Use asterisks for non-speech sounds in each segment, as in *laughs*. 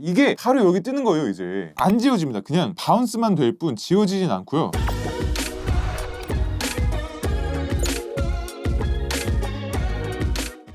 이게 바로 여기 뜨는 거예요 이제. 안 지워집니다. 그냥 바운스만 될 뿐 지워지진 않고요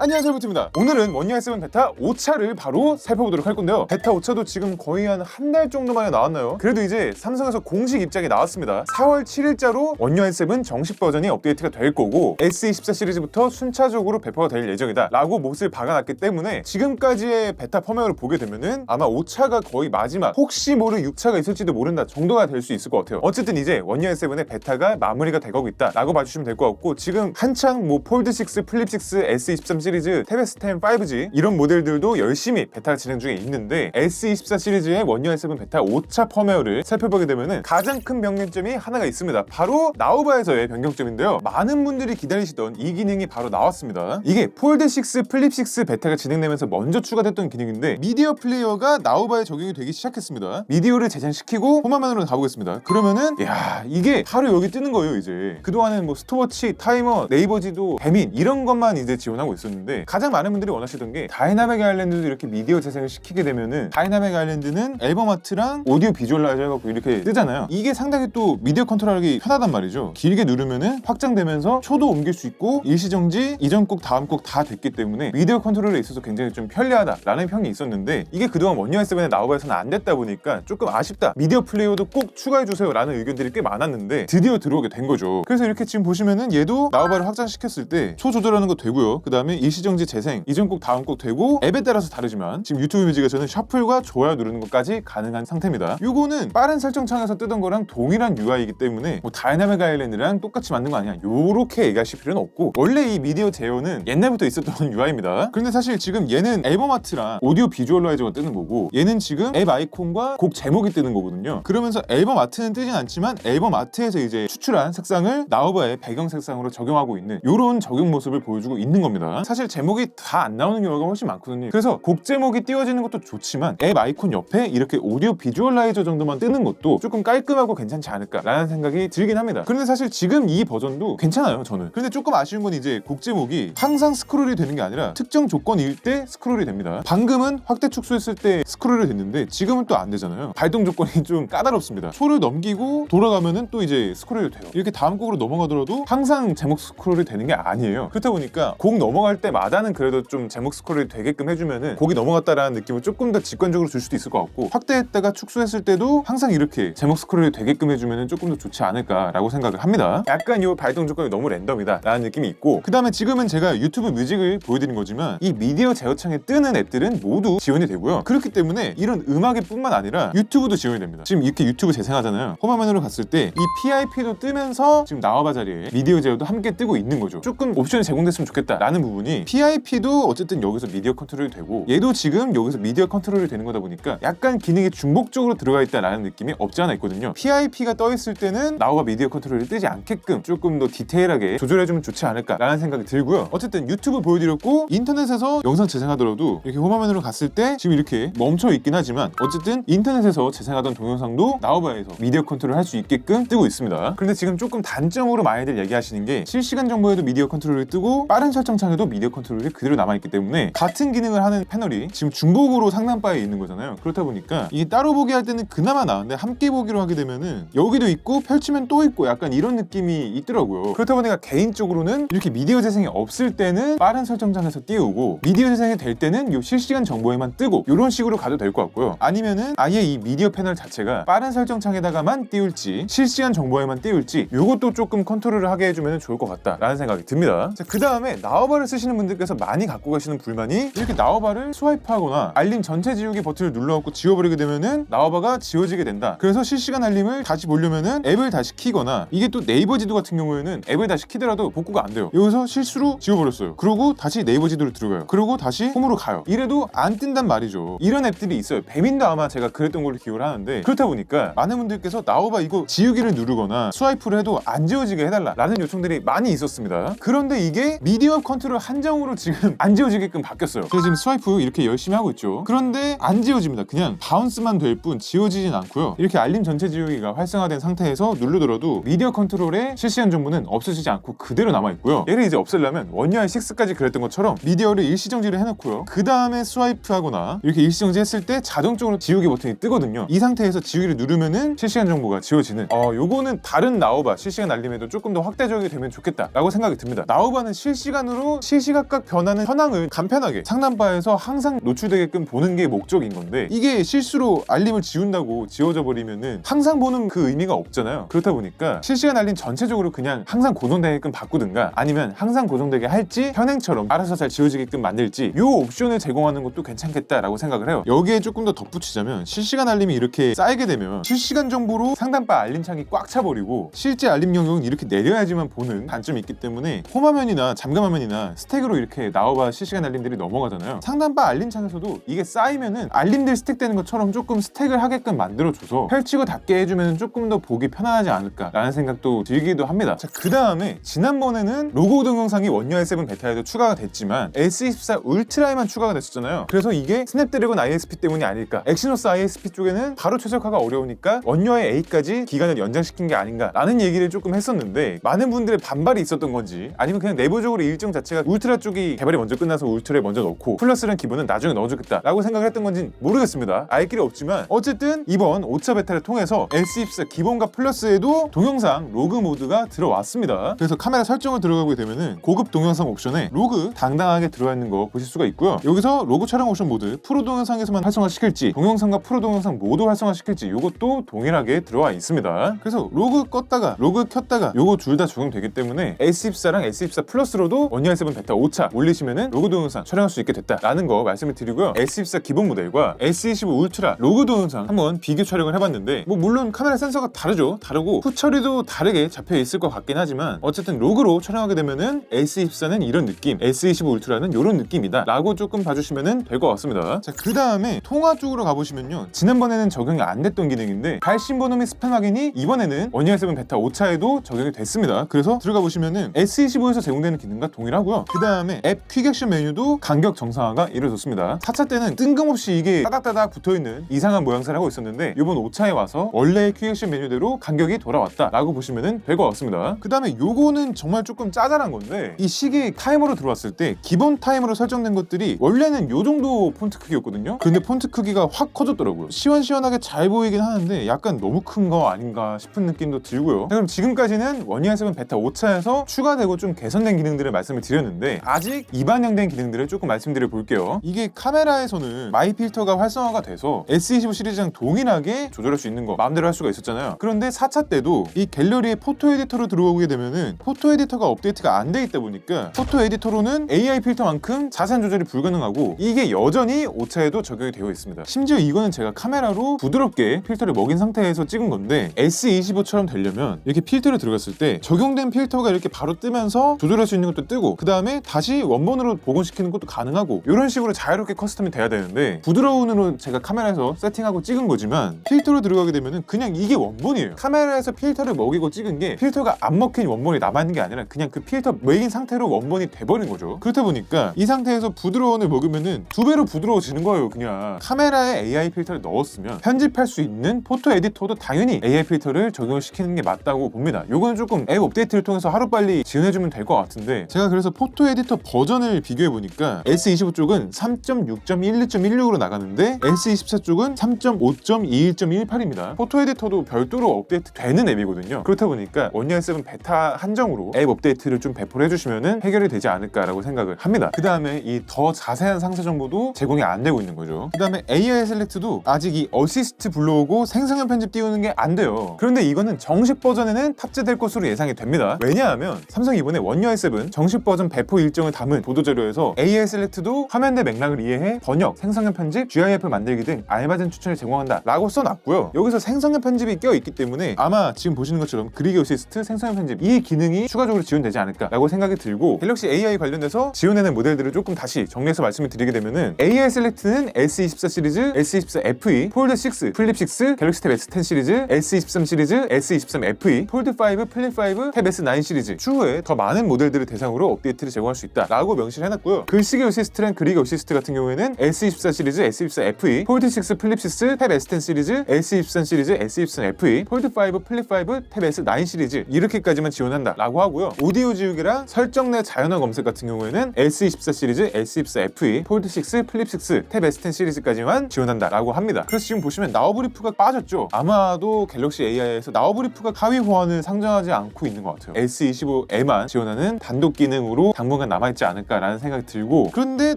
안녕하세요 부트입니다. 오늘은 원유아이 세븐 베타 5차를 바로 살펴보도록 할 건데요. 베타 5차도 지금 거의 한 한 달 정도 만에 나왔나요? 그래도 이제 삼성에서 공식 입장이 나왔습니다. 4월 7일자로 원유아이 세븐 정식 버전이 업데이트가 될 거고 S24 시리즈부터 순차적으로 배포가 될 예정이다 라고 못을 박아놨기 때문에 지금까지의 베타 펌웨어를 보게 되면은 아마 5차가 거의 마지막 혹시 모를 6차가 있을지도 모른다 정도가 될 수 있을 것 같아요. 어쨌든 이제 원유아이 세븐의 베타가 마무리가 되고 있다 라고 봐주시면 될 것 같고 지금 한창 뭐 폴드6 플립6 S23 시리즈 테베스10 5G 이런 모델들도 열심히 베타가 진행 중에 있는데 S24 시리즈의 원유아이 7 베타 5차 펌웨어를 살펴보게 되면은 가장 큰 변경점이 하나가 있습니다. 바로 나우바에서의 변경점인데요. 많은 분들이 기다리시던 이 기능이 바로 나왔습니다. 이게 폴드6 플립6 베타가 진행되면서 먼저 추가됐던 기능인데 미디어 플레이어가 나우바에 적용이 되기 시작했습니다. 미디어를 재생시키고 홈 화면으로 가보겠습니다. 그러면은 야 이게 바로 여기 뜨는 거예요 이제. 그동안은 뭐 스토어치 타이머 네이버지도 배민 이런 것만 이제 지원하고 있었는데 가장 많은 분들이 원하시던 게 다이나믹 아일랜드도 이렇게 미디어 재생을 시키게 되면은 다이나믹 아일랜드는 앨범 아트랑 오디오 비주얼라이저 해갖고 이렇게 뜨잖아요. 이게 상당히 또 미디어 컨트롤하기 편하단 말이죠. 길게 누르면은 확장되면서 초도 옮길 수 있고 일시정지 이전 곡 다음 곡 다 됐기 때문에 미디어 컨트롤에 있어서 굉장히 좀 편리하다라는 평이 있었는데 이게 그동안 원유아이 세븐의 나우바에서는 안 됐다 보니까 조금 아쉽다. 미디어 플레이어도 꼭 추가해주세요 라는 의견들이 꽤 많았는데 드디어 들어오게 된 거죠. 그래서 이렇게 지금 보시면은 얘도 나우바를 확장시켰을 때 초 조절하는 거 되고요. 그 다음에 일 시정지 재생 이전 곡 다음 곡 되고 앱에 따라서 다르지만 지금 유튜브 뮤직에서는 셔플과 좋아요 누르는 것까지 가능한 상태입니다. 요거는 빠른 설정 창에서 뜨던 거랑 동일한 UI이기 때문에 뭐 다이나믹 아일랜드랑 똑같이 만든 거 아니야. 요렇게 얘기하실 필요는 없고 원래 이 미디어 제어는 옛날부터 있었던 *laughs* UI입니다. 그런데 사실 지금 얘는 앨범 아트랑 오디오 비주얼라이저가 뜨는 거고 얘는 지금 앱 아이콘과 곡 제목이 뜨는 거거든요. 그러면서 앨범 아트는 뜨진 않지만 앨범 아트에서 이제 추출한 색상을 나우바의 배경 색상으로 적용하고 있는 요런 적용 모습을 보여주고 있는 겁니다. 사실 제목이 다 안 나오는 경우가 훨씬 많거든요. 그래서 곡 제목이 띄워지는 것도 좋지만 앱 아이콘 옆에 이렇게 오디오 비주얼라이저 정도만 뜨는 것도 조금 깔끔하고 괜찮지 않을까라는 생각이 들긴 합니다. 그런데 사실 지금 이 버전도 괜찮아요 저는. 근데 조금 아쉬운 건 이제 곡 제목이 항상 스크롤이 되는 게 아니라 특정 조건일 때 스크롤이 됩니다. 방금은 확대 축소했을 때 스크롤이 됐는데 지금은 또 안 되잖아요. 발동 조건이 *laughs* 좀 까다롭습니다. 초를 넘기고 돌아가면은 또 이제 스크롤이 돼요. 이렇게 다음 곡으로 넘어가더라도 항상 제목 스크롤이 되는 게 아니에요. 그렇다 보니까 곡 넘어갈 때 마다는 그래도 좀 제목 스크롤이 되게끔 해주면은 곡이 넘어갔다라는 느낌을 조금 더 직관적으로 줄 수도 있을 것 같고 확대했다가 축소했을 때도 항상 이렇게 제목 스크롤이 되게끔 해주면은 조금 더 좋지 않을까라고 생각을 합니다. 약간 이 발동 조건이 너무 랜덤이다 라는 느낌이 있고 그 다음에 지금은 제가 유튜브 뮤직을 보여드린 거지만 이 미디어 제어창에 뜨는 앱들은 모두 지원이 되고요. 그렇기 때문에 이런 음악일 뿐만 아니라 유튜브도 지원이 됩니다. 지금 이렇게 유튜브 재생하잖아요. 홈화면으로 갔을 때 이 PIP도 뜨면서 지금 나와봐 자리에 미디어 제어도 함께 뜨고 있는 거죠. 조금 옵션이 제공됐으면 좋겠다라는 부분이 PIP도 어쨌든 여기서 미디어 컨트롤이 되고 얘도 지금 여기서 미디어 컨트롤이 되는 거다 보니까 약간 기능이 중복적으로 들어가 있다라는 느낌이 없지 않아 있거든요. PIP가 떠 있을 때는 나와봐 미디어 컨트롤이 뜨지 않게끔 조금 더 디테일하게 조절해주면 좋지 않을까라는 생각이 들고요. 어쨌든 유튜브 보여드렸고 인터넷에서 영상 재생하더라도 이렇게 홈화면으로 갔을 때 지금 이렇게 멈춰 있긴 하지만 어쨌든 인터넷에서 재생하던 동영상도 나우바에서 미디어 컨트롤 할 수 있게끔 뜨고 있습니다. 그런데 지금 조금 단점으로 많이들 얘기하시는 게 실시간 정보에도 미디어 컨트롤이 뜨고 빠른 설정 창에도 미디어 컨트롤이 그대로 남아있기 때문에 같은 기능을 하는 패널이 지금 중복으로 상단바에 있는 거잖아요. 그렇다 보니까 이게 따로 보기 할 때는 그나마 나은데 함께 보기로 하게 되면은 여기도 있고 펼치면 또 있고 약간 이런 느낌이 있더라고요. 그렇다 보니까 개인적으로는 이렇게 미디어 재생이 없을 때는 빠른 설정창에서 띄우고 미디어 재생이 될 때는 요 실시간 정보에만 뜨고 이런 식으로 가도 될 것 같고요. 아니면은 아예 이 미디어 패널 자체가 빠른 설정창에다가만 띄울지 실시간 정보에만 띄울지 요것도 조금 컨트롤을 하게 해주면 좋을 것 같다라는 생각이 듭니다. 그 다음에 나우바를 쓰시는 분들께서 많이 갖고 가시는 불만이 이렇게 나우바를 스와이프하거나 알림 전체 지우기 버튼을 눌러갖고 지워버리게 되면은 나우바가 지워지게 된다. 그래서 실시간 알림을 다시 보려면은 앱을 다시 키거나 이게 또 네이버 지도 같은 경우에는 앱을 다시 키더라도 복구가 안 돼요. 여기서 실수로 지워버렸어요. 그러고 다시 네이버 지도로 들어가요. 그리고 다시 홈으로 가요. 이래도 안 뜬단 말이죠. 이런 앱들이 있어요. 배민도 아마 제가 그랬던 걸로 기억을 하는데 그렇다 보니까 많은 분들께서 나오바 이거 지우기를 누르거나 스와이프를 해도 안 지워지게 해달라 라는 요청들이 많이 있었습니다. 그런데 이게 미디어 컨트롤 한 한정으로 지금 *laughs* 안 지워지게끔 바뀌었어요. 그래서 지금 스와이프 이렇게 열심히 하고 있죠. 그런데 안 지워집니다. 그냥 바운스만 될 뿐 지워지진 않고요. 이렇게 알림 전체 지우기가 활성화된 상태에서 누르더라도 미디어 컨트롤의 실시간 정보는 없어지지 않고 그대로 남아 있고요. 얘를 이제 없애려면 원UI 6까지 그랬던 것처럼 미디어를 일시정지를 해놓고요. 그 다음에 스와이프하거나 이렇게 일시정지 했을 때 자동적으로 지우기 버튼이 뜨거든요. 이 상태에서 지우기를 누르면은 실시간 정보가 지워지는. 어, 요거는 다른 나우바 실시간 알림에도 조금 더 확대적이 되면 좋겠다라고 생각이 듭니다. 나우바는 실시간으로 실시 각각 변하는 현황을 간편하게 상단바에서 항상 노출되게끔 보는 게 목적인 건데 이게 실수로 알림을 지운다고 지워져 버리면은 항상 보는 그 의미가 없잖아요. 그렇다 보니까 실시간 알림 전체적으로 그냥 항상 고정되게끔 바꾸든가 아니면 항상 고정되게 할지 현행처럼 알아서 잘 지워지게끔 만들지 요 옵션을 제공하는 것도 괜찮겠다라고 생각을 해요. 여기에 조금 더 덧붙이자면 실시간 알림이 이렇게 쌓이게 되면 실시간 정보로 상단바 알림창이 꽉 차버리고 실제 알림 영역은 이렇게 내려야지만 보는 단점이 있기 때문에 홈화면이나 잠금화면이나 스택 으로 이렇게 나와봐 실시간 알림들이 넘어가잖아요. 상단바 알림창에서도 이게 쌓이면은 알림들 스택되는 것처럼 조금 스택을 하게끔 만들어줘서 펼치고 닫게 해주면 조금 더 보기 편안하지 않을까라는 생각도 들기도 합니다. 자, 그 다음에 지난번에는 로고 동영상이 원UI 7 베타에도 추가가 됐지만 S24 울트라에만 추가가 됐었잖아요. 그래서 이게 스냅드래곤 ISP 때문이 아닐까. 엑시노스 ISP 쪽에는 바로 최적화가 어려우니까 원UI 8까지 기간을 연장시킨 게 아닌가라는 얘기를 조금 했었는데 많은 분들의 반발이 있었던 건지 아니면 그냥 내부적으로 일정 자체가 울트라 쪽이 개발이 먼저 끝나서 울트라에 먼저 넣고 플러스란 기본은 나중에 넣어주겠다라고 생각을 했던 건지 모르겠습니다. 알 길이 없지만 어쨌든 이번 5차 베타를 통해서 S24 기본과 플러스에도 동영상 로그 모드가 들어왔습니다. 그래서 카메라 설정을 들어가게 되면은 고급 동영상 옵션에 로그 당당하게 들어와 있는 거 보실 수가 있고요. 여기서 로그 촬영 옵션 모드 프로 동영상에서만 활성화 시킬지 동영상과 프로 동영상 모두 활성화 시킬지 이것도 동일하게 들어와 있습니다. 그래서 로그 껐다가 로그 켰다가 요거 둘 다 적용되기 때문에 S24랑 S24 플러스로도 원UI 7 베타 5차 올리시면은 로그 동영상 촬영할 수 있게 됐다라는 거 말씀을 드리고요. S24 기본 모델과 S25 울트라 로그 동영상 한번 비교 촬영을 해봤는데 뭐 물론 카메라 센서가 다르죠. 다르고 후 처리도 다르게 잡혀 있을 것 같긴 하지만 어쨌든 로그로 촬영하게 되면은 S24는 이런 느낌, S25 울트라는 이런 느낌이다 라고 조금 봐주시면 될 것 같습니다. 자, 그 다음에 통화 쪽으로 가보시면요. 지난번에는 적용이 안 됐던 기능인데 발신 번호 및 스팸 확인이 이번에는 원UI 7 베타 5차에도 적용이 됐습니다. 그래서 들어가 보시면은 S25에서 제공되는 기능과 동일하고요. 그 다음에 앱 퀵액션 메뉴도 간격 정상화가 이루어졌습니다. 4차 때는 뜬금없이 이게 따닥따닥 붙어있는 이상한 모양새를 하고 있었는데 이번 5차에 와서 원래의 퀵액션 메뉴대로 간격이 돌아왔다 라고 보시면 될 것 같습니다. 그 다음에 요거는 정말 조금 짜잘한 건데 이 시계 타이머로 들어왔을 때 기본 타이머로 설정된 것들이 원래는 요 정도 폰트 크기였거든요. 근데 폰트 크기가 확 커졌더라고요. 시원시원하게 잘 보이긴 하는데 약간 너무 큰 거 아닌가 싶은 느낌도 들고요. 자, 그럼 지금까지는 원이아 7 베타 5차에서 추가되고 좀 개선된 기능들을 말씀을 드렸는데 아직 이반영된 기능들을 조금 말씀드려 볼게요. 이게 카메라에서는 마이 필터가 활성화가 돼서 S25 시리즈랑 동일하게 조절할 수 있는 거 마음대로 할 수가 있었잖아요. 그런데 4차 때도 이 갤러리에 포토 에디터로 들어오게 되면은 포토 에디터가 업데이트가 안 돼 있다 보니까 포토 에디터로는 AI 필터만큼 자세한 조절이 불가능하고 이게 여전히 5차에도 적용이 되어 있습니다. 심지어 이거는 제가 카메라로 부드럽게 필터를 먹인 상태에서 찍은 건데 S25처럼 되려면 이렇게 필터를 들어갔을 때 적용된 필터가 이렇게 바로 뜨면서 조절할 수 있는 것도 뜨고 그 다음에 다시 원본으로 복원시키는 것도 가능하고 이런 식으로 자유롭게 커스텀이 돼야 되는데 부드러운 으로 제가 카메라에서 세팅하고 찍은 거지만 필터로 들어가게 되면은 그냥 이게 원본이에요. 카메라에서 필터를 먹이고 찍은 게 필터가 안 먹힌 원본이 남아있는 게 아니라 그냥 그 필터 먹인 상태로 원본이 돼버린 거죠. 그렇다 보니까 이 상태에서 부드러운을 먹으면은 두 배로 부드러워지는 거예요. 그냥 카메라에 AI 필터를 넣었으면 편집할 수 있는 포토 에디터도 당연히 AI 필터를 적용을 시키는 게 맞다고 봅니다. 요거는 조금 앱 업데이트를 통해서 하루빨리 지원해주면 될 것 같은데 제가 그래서 포토 에디터 버전을 비교해 보니까 S25 쪽은 3.6.12.16으로 나가는데 S24 쪽은 3.5.21.18입니다. 포토 에디터도 별도로 업데이트 되는 앱이거든요. 그렇다 보니까 원UI 7 베타 한정으로 앱 업데이트를 좀 배포를 해주시면 해결이 되지 않을까라고 생각을 합니다. 그 다음에 이 더 자세한 상세 정보도 제공이 안 되고 있는 거죠. 그 다음에 AI 셀렉트도 아직 이 어시스트 불러오고 생성형 편집 띄우는 게 안 돼요. 그런데 이거는 정식 버전에는 탑재될 것으로 예상이 됩니다. 왜냐하면 삼성 이번에 원UI 7 정식 버전 배포 일정을 담은 보도자료에서 AI 셀렉트도 화면 내 맥락을 이해해 번역, 생성형 편집, GIF 만들기 등 알맞은 추천을 제공한다 라고 써놨고요. 여기서 생성형 편집이 껴있기 때문에 아마 지금 보시는 것처럼 그리기 어시스트, 생성형 편집 이 기능이 추가적으로 지원되지 않을까 라고 생각이 들고 갤럭시 AI 관련돼서 지원하는 모델들을 조금 다시 정리해서 말씀을 드리게 되면은 AI 셀렉트는 S24 시리즈, S24 FE, 폴드 6, 플립 6, 갤럭시 탭 S10 시리즈, S23 시리즈, S23 FE, 폴드 5, 플립 5, 탭 S9 시리즈 추후에 더 많은 모델들을 대상으로 업데이트를 제공할 사용할 수 있다라고 명시를 해놨고요. 글쓰기 어시스트랑 그리기 어시스트 같은 경우에는 S24 시리즈, S24 FE, 폴드 6 플립 6, 탭 S10 시리즈, S23 시리즈, S23 FE, 폴드 5 플립 5, 탭 S9 시리즈 이렇게까지만 지원한다라고 하고요. 오디오 지우개랑 설정 내 자연어 검색 같은 경우에는 S24 시리즈, S24 FE, 폴드 6, 플립 6, 탭 S10 시리즈까지만 지원한다라고 합니다. 그래서 지금 보시면 나우브리프가 빠졌죠. 아마도 갤럭시 AI에서 나우브리프가 하위 호환을 상정하지 않고 있는 것 같아요. S25에만 지원하는 단독 기능으로 당분간 남아있지 않을까라는 생각이 들고 그런데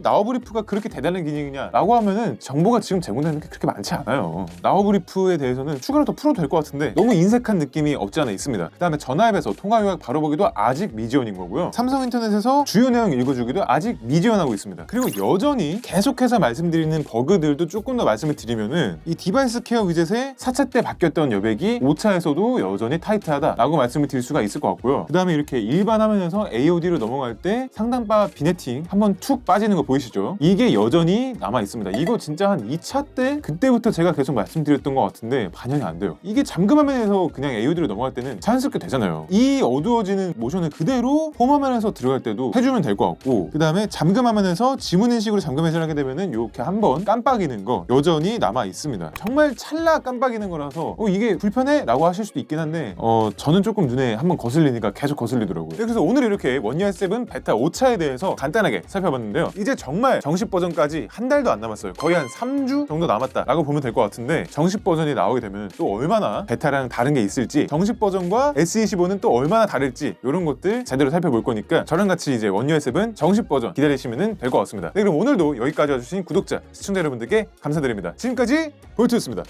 나우브리프가 그렇게 대단한 기능이냐라고 하면은 정보가 지금 제공되는 게 그렇게 많지 않아요. 나우브리프에 대해서는 추가로 더 풀어도 될 것 같은데 너무 인색한 느낌이 없지 않아 있습니다. 그 다음에 전화 앱에서 통화 요약 바로 보기도 아직 미지원인 거고요. 삼성 인터넷에서 주요 내용 읽어주기도 아직 미지원하고 있습니다. 그리고 여전히 계속해서 말씀드리는 버그들도 조금 더 말씀을 드리면은 이 디바이스 케어 위젯의 4차 때 바뀌었던 여백이 5차에서도 여전히 타이트하다라고 말씀을 드릴 수가 있을 것 같고요. 그 다음에 이렇게 일반 화면에서 AOD로 넘어갈 때 상단바 비네팅 한번 툭 빠지는 거 보이시죠? 이게 여전히 남아 있습니다. 이거 진짜 한 2차 때 그때부터 제가 계속 말씀드렸던 것 같은데 반영이 안 돼요. 이게 잠금 화면에서 그냥 AOD로 넘어갈 때는 자연스럽게 되잖아요. 이 어두워지는 모션을 그대로 홈 화면에서 들어갈 때도 해주면 될 것 같고 그 다음에 잠금 화면에서 지문 인식으로 잠금 해제를 하게 되면은 이렇게 한번 깜빡이는 거 여전히 남아 있습니다. 정말 찰나 깜빡이는 거라서 어, 이게 불편해? 라고 하실 수도 있긴 한데 어, 저는 조금 눈에 한번 거슬리니까 계속 거슬리더라고요. 네, 그래서 오늘 이렇게 원UI 7 베타 5차에 대해서 간단하게 살펴봤는데요. 이제 정말 정식 버전까지 한 달도 안 남았어요. 거의 한 3주 정도 남았다라고 보면 될 것 같은데 정식 버전이 나오게 되면 또 얼마나 베타랑 다른 게 있을지 정식 버전과 S25는 또 얼마나 다를지 이런 것들 제대로 살펴볼 거니까 저랑 같이 이제 원UI 7 정식 버전 기다리시면 될 것 같습니다. 네, 그럼 오늘도 여기까지 와주신 구독자, 시청자 여러분들께 감사드립니다. 지금까지 볼트였습니다.